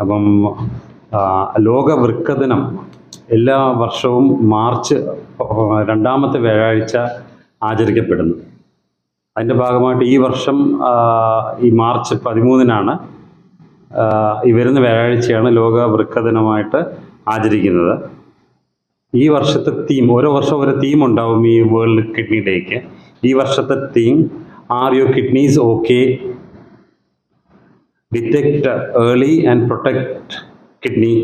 അപ്പം ലോകവൃക്കദിനം ലോക വൃക്കദിനം എല്ലാ വർഷവും മാർച്ച് രണ്ടാമത്തെ വ്യാഴാഴ്ച ആചരിക്കപ്പെടുന്നു. അതിന്റെ ഭാഗമായിട്ട് ഈ വർഷം ഈ മാർച്ച് പതിമൂന്നിനാണ് ഈ വരുന്ന വ്യാഴാഴ്ചയാണ് ലോക വൃക്കദിനമായിട്ട് ആചരിക്കുന്നത്. ഈ വർഷത്തെ തീം ഓരോ വർഷം ഓരോ തീം ഉണ്ടാവും ഈ വേൾഡ് കിഡ്നി ഡേക്ക് ഈ വർഷത്തെ theme are your kidneys okay detect early and protect kidney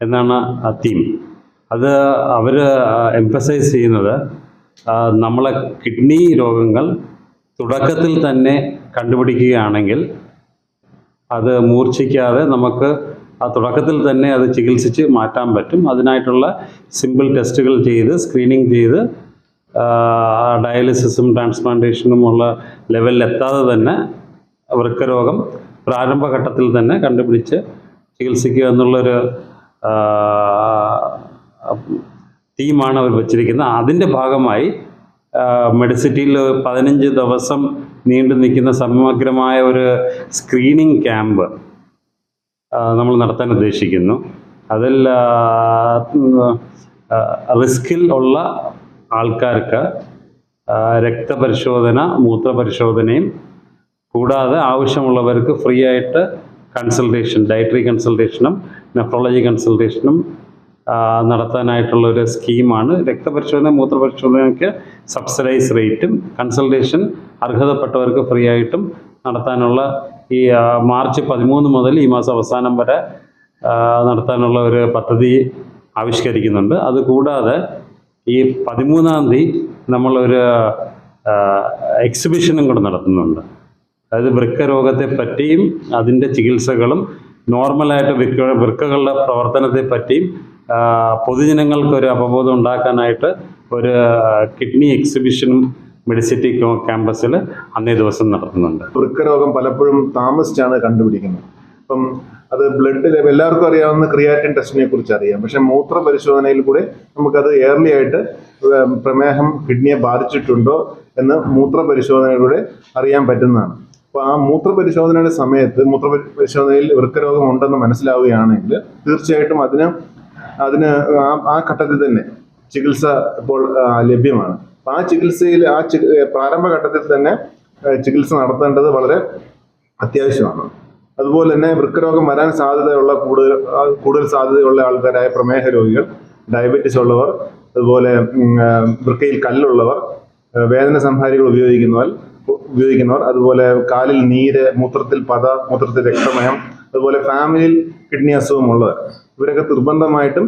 എന്നാണ് ആ തീം അത് അവർ എംഫസൈസ് ചെയ്യുന്നത് നമ്മളെ കിഡ്നി രോഗങ്ങൾ തുടക്കത്തിൽ തന്നെ കണ്ടുപിടിക്കുകയാണെങ്കിൽ അത് മൂർച്ഛിക്കാതെ നമുക്ക് ആ തുടക്കത്തിൽ തന്നെ അത് ചികിത്സിച്ച് മാറ്റാൻ പറ്റും. അതിനായിട്ടുള്ള സിമ്പിൾ ടെസ്റ്റുകൾ ചെയ്ത് സ്ക്രീനിങ് ചെയ്ത് ഡയാലിസിസും ട്രാൻസ്പ്ലാന്റേഷനും ഉള്ള ലെവലിൽ എത്താതെ തന്നെ വൃക്കരോഗം പ്രാരംഭഘട്ടത്തിൽ തന്നെ കണ്ടുപിടിച്ച് ചികിത്സിക്കുക എന്നുള്ളൊരു തീമാണ് അവർ വച്ചിരിക്കുന്നത്. അതിന്റെ ഭാഗമായി മെഡിസിറ്റിയിൽ പതിനഞ്ച് ദിവസം നീണ്ടു നിൽക്കുന്ന സമഗ്രമായ ഒരു സ്ക്രീനിങ് ക്യാമ്പ് നമ്മൾ നടത്താൻ ഉദ്ദേശിക്കുന്നു. അതിൽ റിസ്കിൽ ഉള്ള ആൾക്കാർക്ക് രക്തപരിശോധന മൂത്രപരിശോധനയും കൂടാതെ ആവശ്യമുള്ളവർക്ക് ഫ്രീ ആയിട്ട് കൺസൾട്ടേഷൻ ഡയറ്ററി കൺസൾട്ടേഷനും നെഫ്രോളജി കൺസൾട്ടേഷനും നടത്താനായിട്ടുള്ള ഒരു സ്കീമാണ് രക്തപരിശോധന മൂത്രപരിശോധനയ്ക്ക് സബ്സിഡൈസ് റേറ്റും കൺസൾട്ടേഷൻ അർഹതപ്പെട്ടവർക്ക് ഫ്രീ ആയിട്ടും നടത്താനുള്ള ഈ മാർച്ച് പതിമൂന്ന് മുതൽ ഈ മാസം അവസാനം വരെ നടത്താനുള്ള ഒരു പദ്ധതി ആവിഷ്കരിക്കുന്നുണ്ട്. അതുകൂടാതെ ഈ പതിമൂന്നാം തീയതി നമ്മളൊരു എക്സിബിഷനും കൂടെ നടത്തുന്നുണ്ട്. അതായത് വൃക്ക രോഗത്തെ പറ്റിയും അതിന്റെ ചികിത്സകളും നോർമലായിട്ട് വൃക്ക വൃക്കകളുടെ പ്രവർത്തനത്തെ പറ്റിയും പൊതുജനങ്ങൾക്ക് ഒരു അവബോധം ഉണ്ടാക്കാനായിട്ട് ഒരു കിഡ്നി എക്സിബിഷനും മെഡിസിറ്റി ക്യാമ്പസിൽ അന്നേ ദിവസം നടത്തുന്നുണ്ട്. വൃക്കരോഗം പലപ്പോഴും താമസിച്ചാണ് കണ്ടുപിടിക്കുന്നത്. അപ്പം അത് ബ്ലഡിൽ എല്ലാവർക്കും അറിയാവുന്ന ക്രിയാറ്റിൻ ടെസ്റ്റിനെ കുറിച്ച് അറിയാം. പക്ഷെ മൂത്ര പരിശോധനയിൽ കൂടെ നമുക്കത് ഏർലി ആയിട്ട് പ്രമേഹം കിഡ്നിയെ ബാധിച്ചിട്ടുണ്ടോ എന്ന് മൂത്ര പരിശോധനയിലൂടെ അറിയാൻ പറ്റുന്നതാണ്. അപ്പോൾ ആ മൂത്ര പരിശോധനയുടെ സമയത്ത് മൂത്രപരിശോധനയിൽ പരി- പരിശോധനയിൽ വൃക്കരോഗം ഉണ്ടെന്ന് മനസ്സിലാവുകയാണെങ്കിൽ തീർച്ചയായിട്ടും അതിന് അതിന് ആ ഘട്ടത്തിൽ തന്നെ ചികിത്സ ഇപ്പോൾ ലഭ്യമാണ്. അപ്പോൾ ആ ചികിത്സയിൽ ആ പ്രാരംഭഘട്ടത്തിൽ തന്നെ ചികിത്സ നടത്തേണ്ടത് വളരെ അത്യാവശ്യമാണ്. അതുപോലെ തന്നെ വൃക്കരോഗം വരാൻ സാധ്യതയുള്ള കൂടുതൽ കൂടുതൽ സാധ്യതയുള്ള ആൾക്കാരായ പ്രമേഹ രോഗികൾ ഡയബറ്റിസ് ഉള്ളവർ അതുപോലെ വൃക്കയിൽ കല്ലുള്ളവർ വേദന സംഹാരികൾ ഉപയോഗിക്കുന്നവർ ഉപയോഗിക്കുന്നവർ അതുപോലെ കാലിൽ നീര് മൂത്രത്തിൽ പത മൂത്രത്തിൽ രക്തമയം അതുപോലെ ഫാമിലിയിൽ കിഡ്നി അസുഖമുള്ളവർ ഇവരൊക്കെ നിർബന്ധമായിട്ടും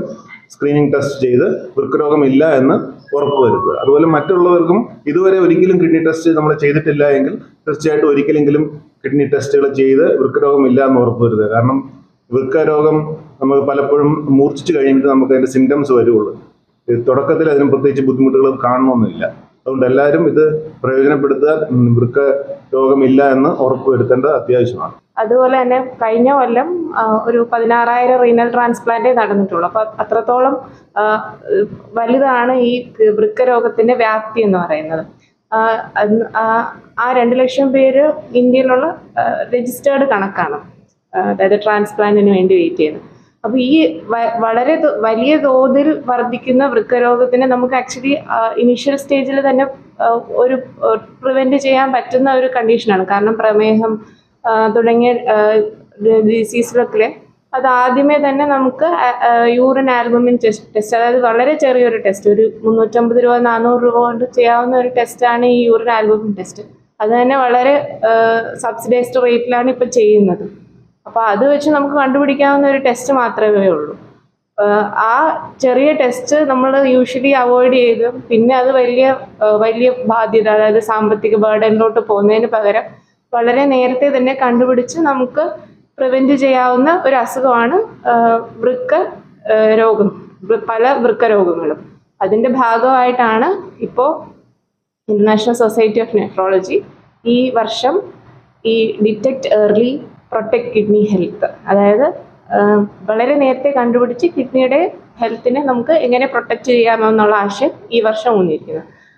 സ്ക്രീനിങ് ടെസ്റ്റ് ചെയ്ത് വൃക്കരോഗമില്ല എന്ന് ഉറപ്പുവരുത്തുക അതുപോലെ മറ്റുള്ളവർക്കും ഇതുവരെ ഒരിക്കലും കിഡ്നി ടെസ്റ്റ് നമ്മൾ ചെയ്തിട്ടില്ല എങ്കിൽ തീർച്ചയായിട്ടും ഒരിക്കലെങ്കിലും കിഡ്നി ടെസ്റ്റുകൾ ചെയ്ത് വൃക്കരോഗമില്ല എന്ന് ഉറപ്പുവരുത്തുക കാരണം വൃക്കരോഗം നമുക്ക് പലപ്പോഴും മൂർച്ഛിച്ച് കഴിയുമ്പോൾ നമുക്ക് അതിന്റെ സിംറ്റംസ് വരുള്ളൂ തുടക്കത്തിൽ അതിന് പ്രത്യേകിച്ച് ബുദ്ധിമുട്ടുകൾ കാണണമെന്നില്ല. അതുകൊണ്ട് എല്ലാവരും ഇത് പ്രയോജനപ്പെടുത്താൻ വൃക്ക രോഗമില്ല എന്ന് ഉറപ്പുവരുത്തേണ്ടത് അത്യാവശ്യമാണ്. അതുപോലെ തന്നെ കഴിഞ്ഞ കൊല്ലം ഒരു പതിനാറായിരം റീനൽ ട്രാൻസ്പ്ലാന്റേ നടന്നിട്ടുള്ളൂ. അപ്പോൾ അത്രത്തോളം വലുതാണ് ഈ വൃക്ക രോഗത്തിന്റെ വ്യാപ്തി എന്ന് പറയുന്നത്. ആ രണ്ട് ലക്ഷം പേര് ഇന്ത്യയിലുള്ള രജിസ്റ്റേർഡ് കണക്കാണ്. അതായത് ട്രാൻസ്പ്ലാന്റിന് വേണ്ടി വെയിറ്റ് ചെയ്യുന്നത്. അപ്പോൾ ഈ വളരെ വലിയ തോതിൽ വർദ്ധിക്കുന്ന വൃക്കരോഗത്തിനെ നമുക്ക് ആക്ച്വലി ഇനീഷ്യൽ സ്റ്റേജിൽ തന്നെ ഒരു പ്രിവെന്റ് ചെയ്യാൻ പറ്റുന്ന ഒരു കണ്ടീഷനാണ് കാരണം പ്രമേഹം തുടങ്ങിയ ഡിസീസിലൊക്കെ അത് ആദ്യമേ തന്നെ നമുക്ക് യൂറിൻ ആൽബമിൻ ടെസ്റ്റ് അതായത് വളരെ ചെറിയൊരു ടെസ്റ്റ് ഒരു മുന്നൂറ്റമ്പത് രൂപ നാനൂറ് രൂപ കൊണ്ട് ചെയ്യാവുന്ന ഒരു ടെസ്റ്റാണ് ഈ യൂറിൻ ആൽബമിൻ ടെസ്റ്റ് അത് തന്നെ വളരെ സബ്സിഡൈസ്ഡ് റേറ്റിലാണ് ഇപ്പം ചെയ്യുന്നത്. അപ്പോൾ അത് വെച്ച് നമുക്ക് കണ്ടുപിടിക്കാവുന്ന ഒരു ടെസ്റ്റ് മാത്രമേ ഉള്ളൂ. ആ ചെറിയ ടെസ്റ്റ് നമ്മൾ യൂഷ്വലി അവോയ്ഡ് ചെയ്ത് പിന്നെ അത് വലിയ വലിയ ബാധ്യത അതായത് സാമ്പത്തിക ബേർഡനിലോട്ട് പോകുന്നതിന് പകരം വളരെ നേരത്തെ തന്നെ കണ്ടുപിടിച്ച് നമുക്ക് പ്രിവെന്റ് ചെയ്യാവുന്ന ഒരു അസുഖമാണ് വൃക്ക രോഗം പല വൃക്ക രോഗങ്ങളും. അതിന്റെ ഭാഗമായിട്ടാണ് ഇപ്പോൾ ഇന്റർനാഷണൽ സൊസൈറ്റി ഓഫ് നെഫ്രോളജി ഈ വർഷം ഈ detect early protect kidney health അതായത് വളരെ നേരത്തെ കണ്ടുപിടിച്ച് കിഡ്നിയുടെ ഹെൽത്തിനെ നമുക്ക് എങ്ങനെ പ്രൊട്ടക്റ്റ് ചെയ്യാമെന്നുള്ള ആശയം ഈ വർഷം ഊന്നിയിരിക്കുന്നത്